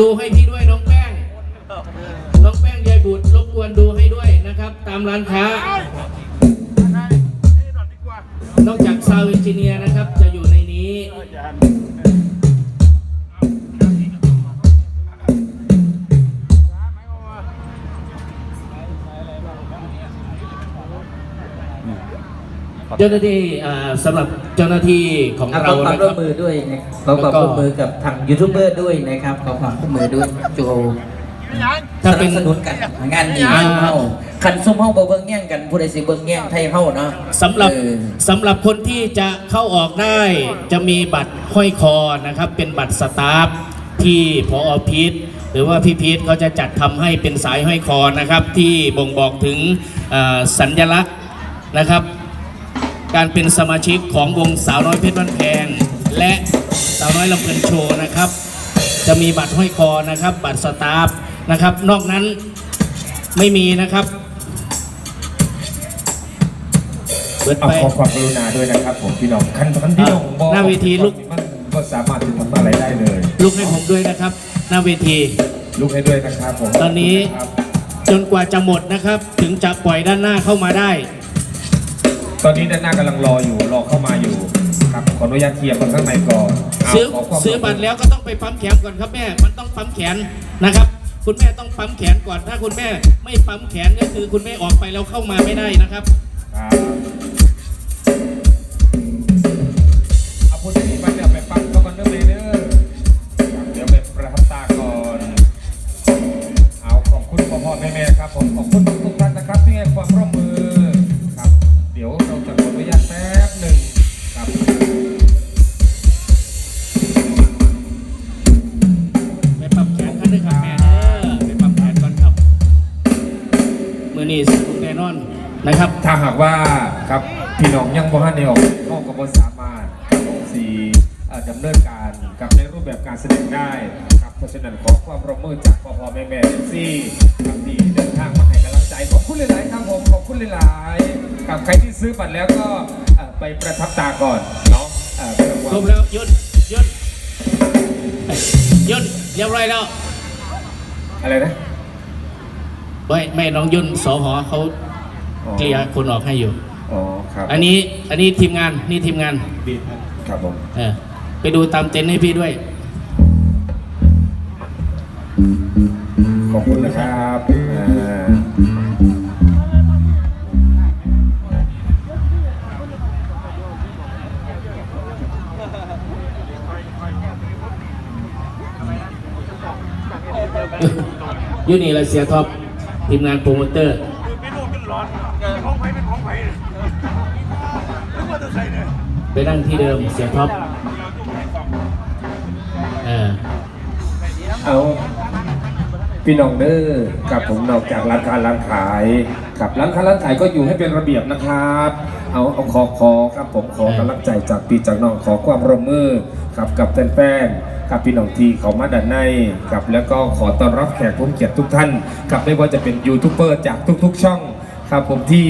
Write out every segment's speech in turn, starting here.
ดูให้พี่ด้วยน้องแป้ง น้องแป้งยายบุตรรบกวนดูให้ด้วยนะครับ ตามร้านค้า นอกจากซาวเอนจิเนียร์นะครับ จะอยู่ในนี้ เจ้าหน้าที่อ่าสำหรับเจ้าหน้าที่ของขอเราความนะคร่วรัมบ มือด้วยนะครับขอความร่วมมือกับทางยูทูบเบอร์ด้วยนะครับขอความร่วมมือด้วยโจถ้าสเป็นันบสนุนกันงานดีอ่า เฮาคันซุ่มเฮาบ่เบิ่งแย่งกันผู้ใดสิเบิ่งแย่งไทยเฮาเนาะสำหรับเออ สำหรับคนที่จะเข้าออกได้จะมีบัตรห้อยคอนะครับ เป็นบัตรสตาฟที่พอพีทหรือว่าพี่พีทเขาจะจัดทำให้เป็นสายห้อยคอนะครับ ที่บ่งบอกถึงเอ่อสัญลักษณ์นะครับ การเป็นสมาชิกของวงสาวน้อยเพชรบ้านแพง และสาวน้อยลำเพลินโชว์นะครับ จะมีบัตรห้อยคอนะครับ บัตรสตาฟนะครับ นอกนั้นไม่มีนะครับเปิดเอาไปขอความกรุณาด้วยนะครับผมพี่น้องคันคันพี่น้องบอกหน้าเวทีลุกมันก็สามารถจะทำอะไรได้เลย ลุกให้ผมด้วยนะครับ หน้าเวที ลุกให้ด้วยนะครับผมตอนนี้ครับจนกว่าจะหมดนะครับ ถึงจะปล่อยด้านหน้าเข้ามาได้ ตอนนี้ด้านหน้ากำลังรออยู่รอเข้ามาอยู่ครับขออนุญาตเคลียร์คนข้างในก่อนเาซื้อขความซื้อบัตรแล้วก็ต้องไปปั๊มแขนก่อนครับแม่ มันต้องปั๊มแขนนะครับ คุณแม่ต้องปั๊มแขนก่อน ถ้าคุณแม่ไม่ปั๊มแขนก็คือคุณแม่ออกไปแล้วเข้ามาไม่ได้นะครับ ครับ นนะครับ ถ้าหากว่าครับพี่น้องยังบ่ทันได้ออกห้องก็บ่สามารถครับผมสีเอ่อดำเนินการกับในรูปแบบการแสดงได้ครับเพราะฉะนั้นขอความร่วมมือจากพ่อพ่อแม่แม่เอฟซีครับที่เดินทางมาให้กำลังใจขอบคุณหลายๆครับผมขอบคุณหลายๆกับใครที่ซื้อบัตรแล้วก็เอ่อไปประทับตาก่อนเนาะเอ่อเพื่อความครบแล้วหยุดหยุดหยุดเรียบร้อยแล้ว อะไรนะไม่ไม่น้องยุ่นสอหอเขาอ๋อ เคลียร์คนออกให้อยู่ อ๋อครับอันนี้อันนี้ทีมงานนี่ทีมงานครับผมเออไปดูตามเต็นท์ให้พี่ด้วย ขอบคุณนะครับอ่ายูนี่ละเสียท็อปทีมงานโปรโมเตอร์ นั่งที่เดิมเสียท็อปเออเอาพี่น้องเด้อกับผมนอกจากร้านค้าร้านขายกับร้านค้าร้านขายก็อยู่ให้เป็นระเบียบนะครับ เอาเอาขอขอครับผมขอกำลังใจจากพี่จากน้องขอความร่วมมือครับกับแฟนๆกับพี่น้องที่เขามาด้านในกับแล้วก็ขอต้อนรับแขกผู้มีเกียรติทุกท่านกับไม่ว่าจะเป็นยูทูบเบอร์จากทุก ๆ ช่องครับผมที่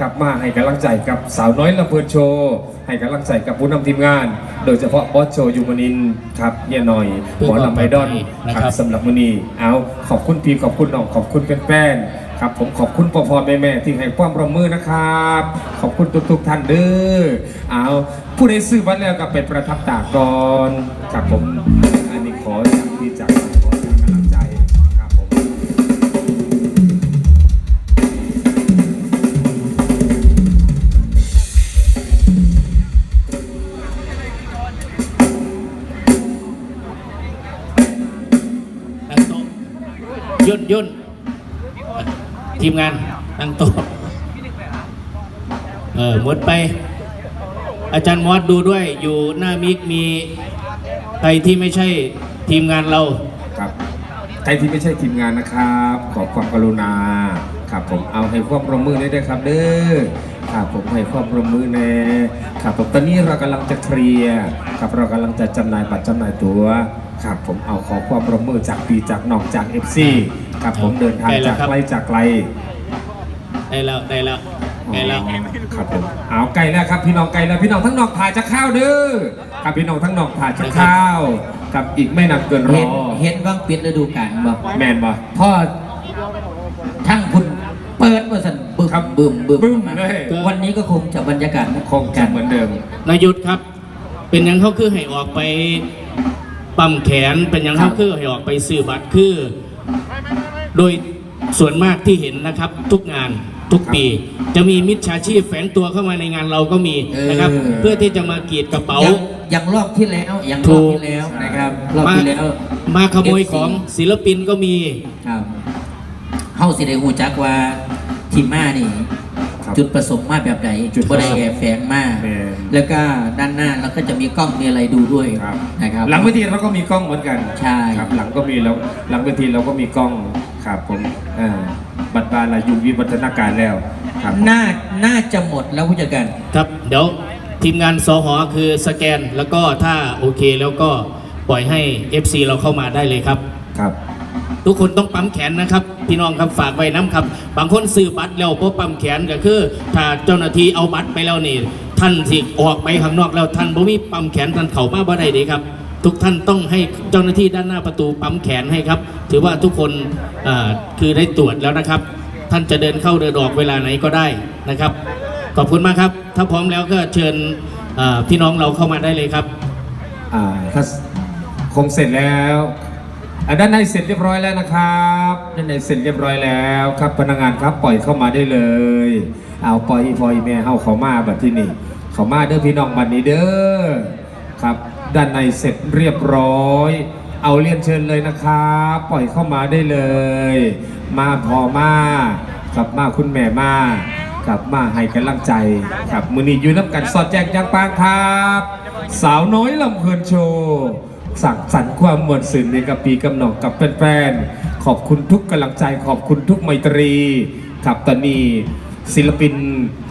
กลับมาให้กำลังใจกับสาวน้อยลำเพลินโชว์ให้กำลังใจกับผู้นำทีมงาน โดยเฉพาะบอสโชยูมานินทร์ครับเย่ยหน่อยหมอลำไอดอลนะคครัรับบสำหรับมือนี้เอาขอบคุณพี่ขอบคุณน้องขอบคุณแฟนๆครับผมขอบคุณพ่อพ่อแม่แม่ที่ให้ความร่วมมือนะครับ ขอบคุณทุกๆท่านเด้อเอาผู้ใดซื้อบัตรแล้วก็ไปประทับตาก่อนครับผมอันนี้ขอ ยุ่นทีมงานตั้งโต๊ะเออหมดไป อาจารย์มอสดูด้วยอยู่หน้ามิกมีใครที่ไม่ใช่ทีมงานเราครับใครที่ไม่ใช่ทีมงานนะครับ ขอความกรุณาครับผมเอาให้ความร่วมมือได้ด้วยครับเด้อครับผมให้ความร่วมมือแน่ครับผมตอนนี้เรากำลังจะเคลียร์ครับเรากำลังจะจำหน่ายบัตรจำหน่ายตั๋วครับผมเอาขอความร่วมมือจากปีจากนอกจาก FC ครับผมเดินทางใกล้แล้จาวกครับไกลจากไกลได้แล้วได้แล้วได้แล้วครับผมเอาไก่แล้วครับพี่น้องไก่แล้วพี่น้องทั้งนอกถ่ายจะข้าวเด้อครับพี่น้องทั้งนอกถ่ายจะข้าวกับอีกไม่นานเกินรเห็อนเห็นว่างปิดฤดูกาลบ่แมนบ่พ่อทั้งคุณเปิดว่าสันบึ้มครับบึ้มบึ้มบึ้มเลยวันนี้ก็คงจะบรรยากาศคงจะเหมือนเดิมนายุทธครับ เป็นหยังเขาคือให้ออกไปปั๊มแขนเป็นหยังเขาคือให้ออกไปซื้อบัตรคือ โดยส่วนมากที่เห็นนะครับทุกงานทุกปี จะมีมิจฉาชีพแฝงตัวเข้ามาในงานเราก็มีนะครับเพื่อที่จะมากรีดกระเป๋า อย่างอย่างรอบที่แล้วอย่างรถูอบกที่แล้วนะครับรอบมาที่แล้ว มาขโมยของศิลปินก็มี ครับเฮาสิได้ฮู้จักว่าทีมมานี่ ครับจุดประสงค์มาแบบไหนจุดบ่ได้แอบแฝงมาแม่น แล้วก็ด้านหน้าเราก็จะมีกล้องมีอะไรดูด้วยครับนะครับ หลังเวทีเราก็มีกล้องเหมือนกันใช่ ครับหลังก็มีแล้วหลังเวทีเราก็มีกล้อง ครับผมอ่าบัตรบานอายุวิวัฒนาการแล้วครับน่าน่าจะหมดแล้วผู้จัดการ ครับเดี๋ยวทีมงานสหอคือสแกนแล้วก็ถ้าโอเคแล้วก็ปล่อยให้ FC เราเข้ามาได้เลยครับ ครับ ทุกคนต้องปั๊มแขนนะครับ พี่น้องครับฝากไว้น้ำครับ บางคนซื้อบัตรแล้วพอปั๊มแขนก็คือ ถ้าเจ้าหน้าที่เอาบัตรไปแล้วนี่ ท่านสิออกไปข้างนอกแล้วท่านบ่มีปั๊มแขนท่านเข้ามาบ่ได้เด้ครับ ทุกท่านต้องให้เจ้าหน้าที่ด้านหน้าประตูปั๊มแขนให้ครับ ถือว่าทุกคนคือได้ตรวจแล้วนะครับ ท่านจะเดินเข้าเดินออกเวลาไหนก็ได้นะครับ ขอบคุณมากครับ ถ้าพร้อมแล้วก็เชิญพี่น้องเราเข้ามาได้เลยครับถ้าคงเสร็จแล้วด้านในเสร็จเรียบร้อยแล้วนะครับด้านในเสร็จเรียบร้อยแล้วครับพนักงานครับปล่อยเข้ามาได้เลย เอาปล่อยอีพอยแม่เฮาเขามาแบบที่นี่เขามาเด้อพี่น้องบัดนี้เด้อครับ ด้านในเสร็จเรียบร้อย เอาเรียนเชิญเลยนะครับปล่อยเข้ามาได้เลย มาพอมากลับมาคุณแม่มากลับมาให้กำลังใจครับมือนี้ยู่น้ำกันสอดแจงยังปางครับ สาวน้อยลำเพลินโชว์สั่งสรรค์ความมวลสื่นในกับปีกำหนองกับแฟนๆขอบคุณทุกกำลังใจ ขอบคุณทุกไมตรีครับตอนนี้ศิลปิน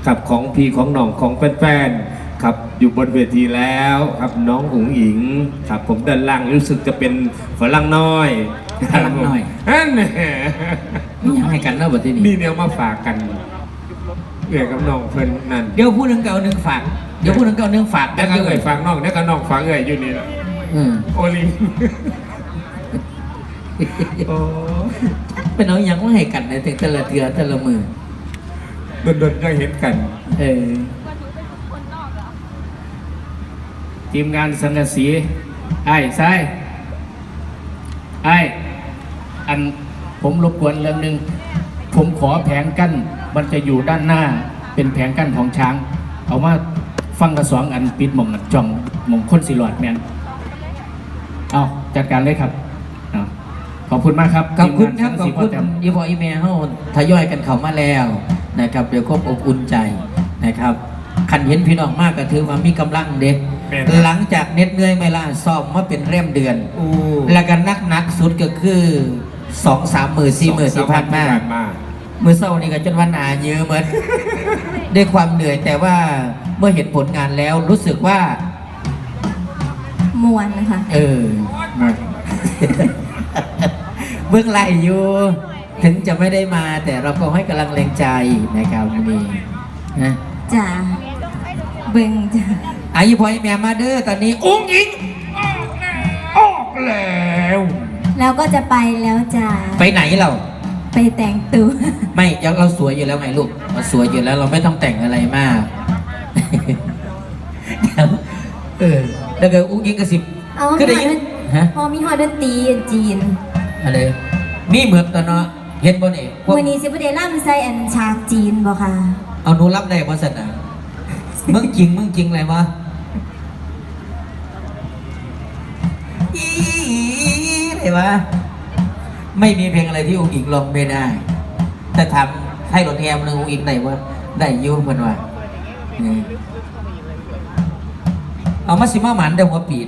กับของพีของหนองของแฟนๆ ครับอยู่บนเวทีแล้วครับน้องอุ๋งอิงครับผมด้านล่างรู้สึกจะเป็นฝรั่งน้อยฝรั่งน้อยอันแหน่นี่ยังให้กันเนาะบัดนี้มีแนวมาฝากกันเกี่ยวกับน้องเพิ่นนั่นเดี๋ยวพูดหนึงเก่าหนึงฝากเดี๋ยวพูดหนึงเก่าหนึงฝากแล้วก็เอ่ยฝากน้องแล้วก็น้องฝากเอ่ยอยู่นี่แหละอืมโอลิงโอ้เป็นเอาอย่างว่าให้กันในแต่ละเทือแต่ละมือโดนๆก็เห็นกัน เออ ทีมงานสังกะสีไอ้ใช่ไอ้อันผมรบกวนเรื่องหนึ่งผมขอแผงกั้นมันจะอยู่ด้านหน้าเป็นแผงกั้นของช้าง เอามาฟังกระสองอันปิดหม่องนั่นจ่องหม่องคนสิหลอดแมนเอาจัดการเลยครับเอาขอบคุณมากครับขอบคุณครับทีขอบมงานสังกะสีคุณอีพออีเมลเฮาทยอยกันเข้ามาแล้วนะครับเดี๋ยวครบอบอุ่นใจนะครับขันเห็นพี่น้องมากก็ถือว่ามีกำลังเด็กแม่นครับ หลังจากเหน็ดเหนื่อยไม่ล่าซ้อมมาเป็นเร่มเดือนโอ้แล้วก็นักหนักสุดก็คือสองสามหมื่นสี่หมื่นสี่พันมากมามือเศร้านี่ก็จนวันหนาเยอะเหมือนด้วยความเหนื่อยแต่ว่าเมื่อเห็นผลงานแล้วรู้สึกว่ามวนนะคะเออมาเบื้องไหลอยู่ ถึงจะไม่ได้มา แต่เราก็ให้กำลังแรงใจนะครับนี่นะจ้าเบิ่งจ้า อายุพอยแม่มาเด้อตอนนี้อุ้งอิงออกแล้วแล้วก็จะไปแล้วจ้าไปไหนเราไปแต่งตัว ไม่ยังเราสวยอยู่แล้วไงลูกเราสวยอยู่แล้วเราไม่ต้องแต่งอะไรมากเดี๋ยวเออแล้วก็อุ้งอิงกระสิบเอาก็ได้ยินมีฮฮะพอมีฮอดนตรีจีนอะไรมีเหมือนกันเนาะเห็นบนเอกพวกวันนี้สิบเดล่ำใส่อันฉากจีนบ่ค่ะเอาหนูรับได้ว่าสนะมึงจริงมึงจริงอะไรวะ อีอะไรวะไม่มีเพลงอะไรที่อุ้งอิงร้องไม่ได้ แต่ทำให้รถแฮมหนึ่งอุ้งอิงไหนว่าได้ยุ่งมันว่าเอามาสิมาหมันเดี๋ยวหัวปีด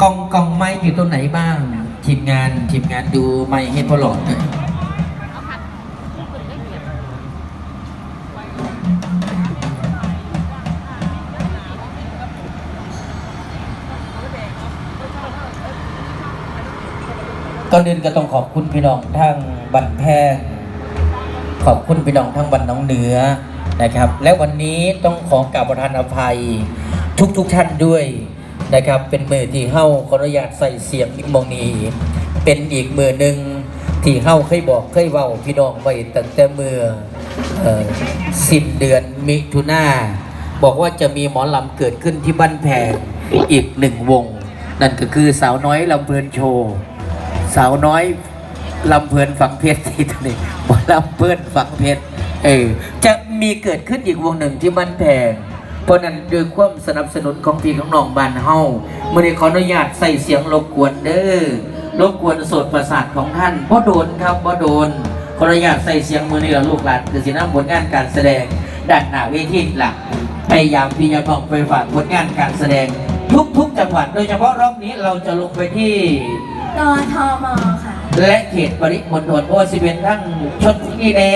กองกองไม้อยู่ตรงไหนบ้าง ทีมงานทีมงานดูไม้ให้พอหลอดหน่อย อนอื่นก็ต้องขอบคุณพี่น้องทั้งบันแพงขอบคุณพี่น้องทั้งบันน้องเหนือนะครับ และวันนี้ต้องขอกราบประทานอภัย ทุกๆทท่านด้วยนะครับ เป็นมือที่เฮ้าขออนุญาตใส่เสียงอีกมองนี้ เป็นอีกมือหนึ่งที่เฮ้าเคยบอกเคยเว้าพี่น้องไว้ตั้งแต่เมื่อเออสิ้นเดือนมิถุนาบอกว่าจะมีหมอลำเกิดขึ้นที่บ้านแพงอีกหนึ่งวง นั่นก็คือสาวน้อยลำเพลินโชว์ สาวน้อยลำเพลินฝังเพชรที่ตอนนี้หมอลำเพลินฝังเพชรเออจะมีเกิดขึ้นอีกวงหนึ่งที่บ้านแพงเพราะนั้นด้วยความสนับสนุนของพี่ของน้องบ้านเฮาเมื่อได้ขออนุญาตใส่เสียงรบกวนเด้อรบกวนโสดประสาทของท่านบ่โดนครับบ่โดนขออนุญาตใส่เสียงมือนี่ละลูกหลานคือสินำผลงานการแสดงด้านหน้าเวทีหลักพยายามที่จะบอกไปฝากผลงานการแสดงทุกๆจังหวัดโดยเฉพาะรอบนี้เราจะลงไปที่ กทมค่ะ และเขตปริมณฑลโอซิเป็นทั้งชนบุรีแน่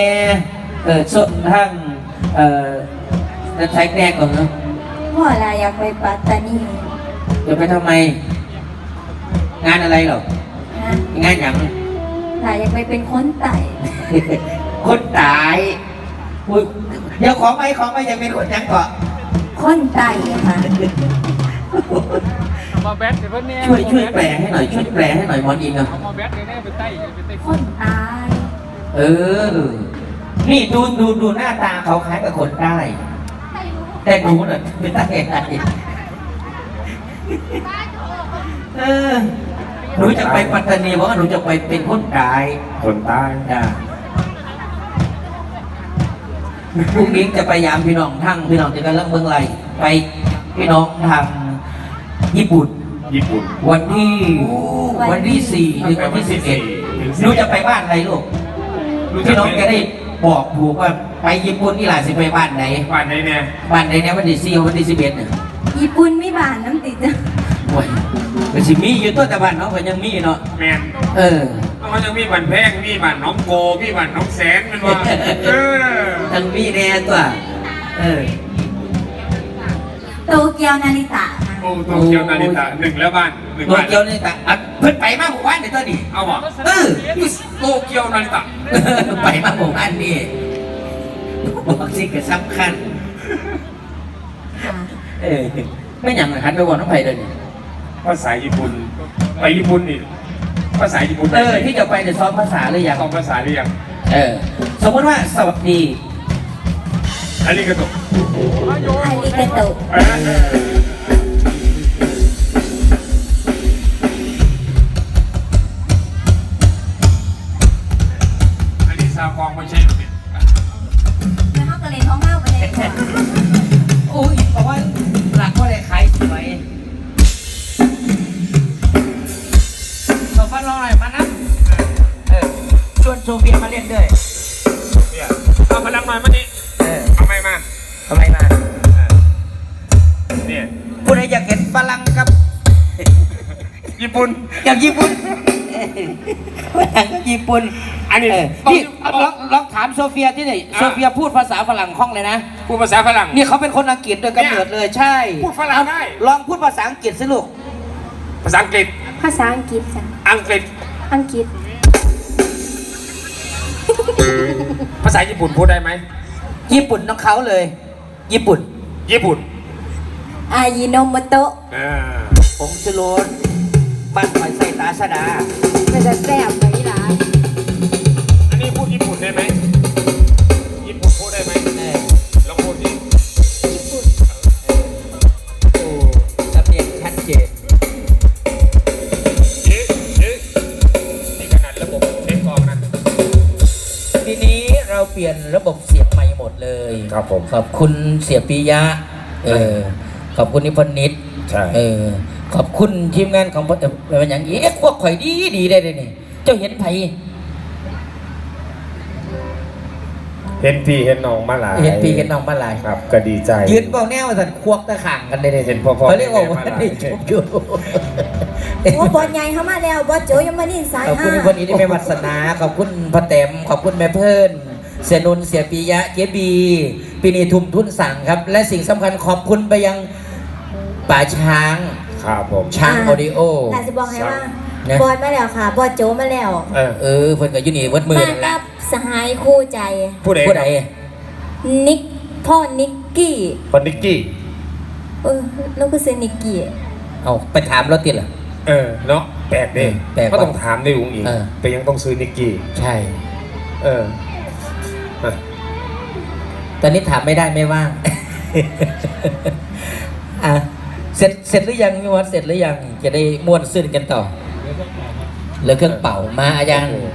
เออชนทั้งเอ่อจะใช้แน่ก่อนเนอะพ่อลาอยากไปปัตตานีจะไปทำไม งานอะไรหรอนะงานอย่างลาอยากไปเป็นคนไต่คนตายอุ๊ยเดี๋ยวขอไม่ขอไม่ยังเป็นคนยังเกาะคนไต่ค่ะ มาแบทเดี๋ยวเพิ่นเนี่ยช่วยช่วยแปลให้หน่อยช่วยแปลให้หน่อยมอนอินนะเอามาแบทเดี๋ยวแน่ไปใต้ไปใต้คนตายเออ นี่ดูดูดูหน้าตาเขาคล้ายกับคนใต้แต่หนูน่ะไม่ใต้อะไรเออหนูจะไปปัตตานีบอกว่าหนูจะไปเป็นคนตายคนใต้อ่าพรุ่งนี้จะไปยามพี่น้องทั้งพี่น้องจะกันเรื่องเมืองไรไปพี่น้องทาง ญี่ปุ่น ญี่ปุ่นวันที่ วันที่สี่ถึงวันที่สิบเอ็ดหนูจะไปบ้านอะไรลูกพี่น้องจะได้บอกถูกว่าไปญี่ปุ่นนี่หล่ะสิไปบ้านไหน บ้านไหนเนี่ยบ้านไหนเนี่ยวันที่สี่วันที่สิบเอ็ดเนี่ยญี่ปุ่นไม่บานน้ำติดจ้ะโอ้ยมันสิมีอยู่ตัวแต่บ้านเนาะก็ยังมีเนาะแมนเออเขายังมีบันแพงมีบันน้องโกมีบันน้องแสนเป็นว่าเออทั้งมีแน่ตัวเออโตเกียวนาริตะค่ะ โอ้โตเกียวนาริตะหนึ่งแล้วบ้านหนึ่งโตบ้านเกียวนี่แต่อะเพิ่นไปมาหมู่บ้านในตัวนี้เอาบ่เออโตเกียวนาริตะไปมาหมู่บ้านนี่บอกสิก็สำคัญค่ะเออไม่อย่างหันไปบอกน้องไผ่เลยนี่ภาษาญี่ปุ่นไปญี่ปุ่นนี่ภาษาญี่ปุ่นเออที่จะไปเดี๋ยวซ้อมภาษาหรือยังต้องภาษาหรือยังเออสมมติว่าสวัสดีอันนี้ก็ตกอาริกาโต ปุ่นอย่างญี่ปุ่นฝรั่งกับญี่ปุ่นอันนี้เออต้องนี่ลองลองถามโซเฟียที่ไหนอะโซเฟียพูดภาษาฝรั่งคล่องเลยนะ พูดภาษาฝรั่ง นี่เขาเป็นคนอังกฤษโดยกำเนิดเลยใช่พูดฝรั่งได้ ลองพูดภาษาอังกฤษสิลูก ภาษาอังกฤษ ภาษาอังกฤษจ้ะอังกฤษ อังกฤษ ภาษาญี่ปุ่นพูดได้ไหม ญี่ปุ่นต้องเขาเลย ญี่ปุ่น ญี่ปุ่น อายิโนโมโตะอ่าผงชูรสบ้านคอยใส่ตาสดามันจะแซ่บไปล่ะอันนี้พูดญี่ปุ่นได้ไหมญี่ปุ่นพูดได้ไหมเออลองพูดดิโอ้สำเนียงชัดเจนเอ๊ะเอ๊ะนี่ขนาดระบบเช็คกองนะทีนี้เราเปลี่ยนระบบเสียงใหม่หมดเลยครับผม ขอบคุณเสียปิยะ เออ ขอบคุณนิพนธ์นิดใช่ เออ ขอบคุณทีมงานของเอ่อเป็นอย่างนี้เอ๊ะพวกข่อยดีดีได้เลยนี่ เจ้าเห็นไผเห็นพี่เห็นน้องมาหลายเห็นปีเห็นน้องมาหลายครับ ก็ดีใจยืนเบาแนวสันควกตะข่างกันเลยเห็นพ่อๆเขาเรียกว่าแม่ๆว่ามาหลายได้ชมอยู่โอ้บอลใหญ่เข้ามาแล้วบอลโจยังมานี่สายขอบคุณห้าคนนี้ที่ไม่วัสนาขอบคุณพ่อแต้มขอบคุณแม่เพิ่นเสียนุนเสียปียะเจบีปีนีทุมทุนสั่งครับ และสิ่งสำคัญขอบคุณไปยังป่าช้าง ครับผม ช้างออดิโอ แต่จะบอกให้ว่านะ บอลมาแล้วค่ะ บอลโจมาแล้ว เออเออเพิ่นก็อยู่นี่วัดมือมานั่นแหกัละบสหายคู่ใจ ผู้ใดผู้ใดนิกพ่อนิกกี้คนนิกกี้ เออแล้วก็ซื้อนิกกี้เเอาไปถามรถติดเหรอ เออเนาะแปลกดิแปลกก็ต้องถามในวงอีกเออ แต่ยังต้องซื้อนิกกี้ใช่ เอออะตอนนี้ถามไม่ได้ไม่ว่าง อะ เสร็จเสร็จหรือยังพี่วัดเสร็จหรือยังจะได้ม้วนซื่นกันต่อเหลือเครื่องเป่ามาอาจารย์โอ้โห